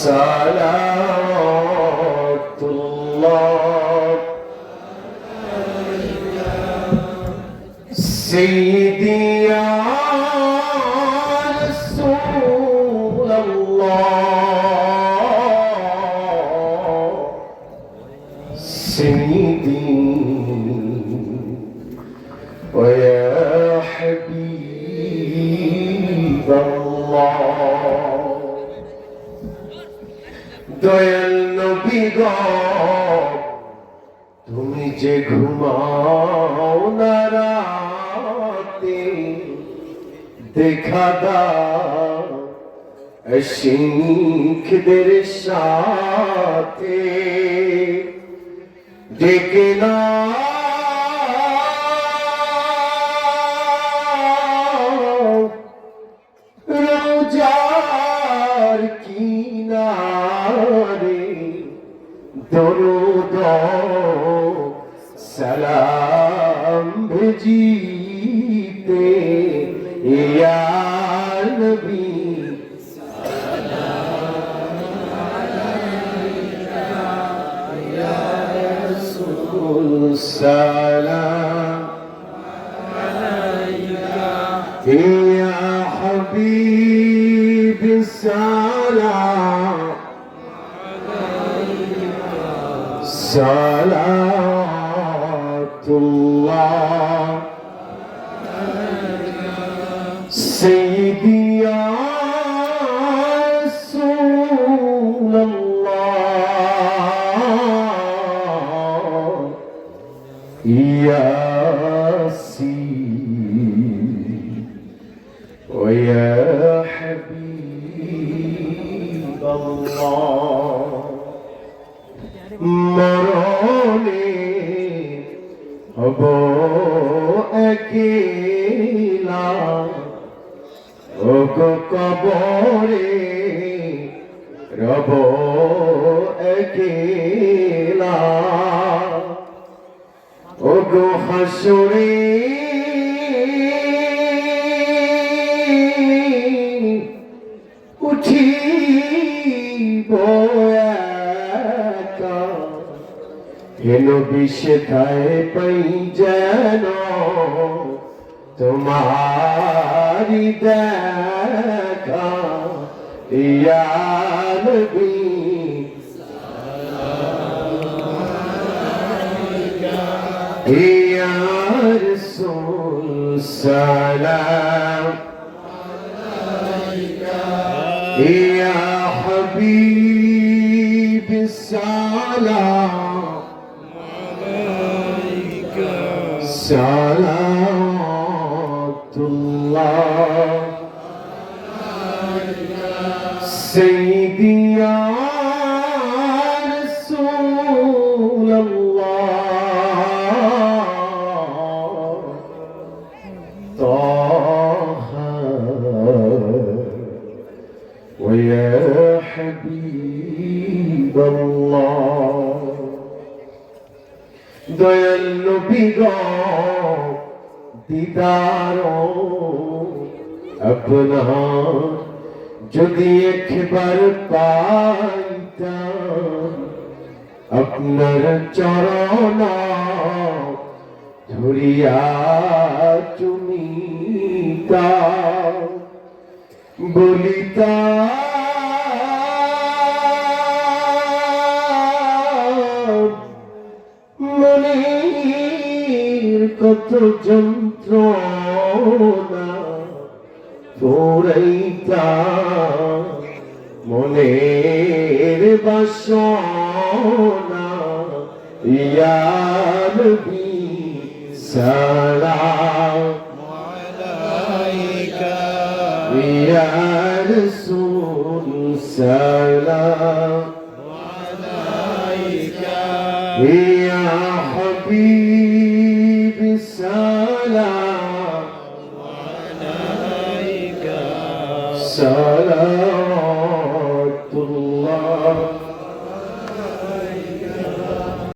صلاة الله سيدي يا رسول الله. سيدي ويا حبيب الله. দয়াল নবী গো তুমি যে ঘুমাও না রাতে দেখা দাও শিখদের সাথে। ডেকে না দরুদ সালাম ভেজিতে ইয়া নবী। সালাম। صلاة الله. سيدي يا رسول الله. يا سيدي ويا حبيب الله. মরণে হব একিলা। ও গো কবরে রব একিলা। ও গো হাসুরে উঠিব এলো বিষায় পাই যেন তোমারি দেখা ইয়ার বি ইয়ার সালাম ইয়া হাবিব সালাম। صلاة الله سيدي يا رسول الله طه ويا حبيب الله দয়াল নবী গো দিদার আপনার যদি একবার পাইতাম আপনার চরণ ধরিয়া চুমিতা বলিতা যত যন্ত্রণা তোরাইতা মনের বাসনা ইয়ার বিসারা ইয়ার সুনসারা ইয়ার salam.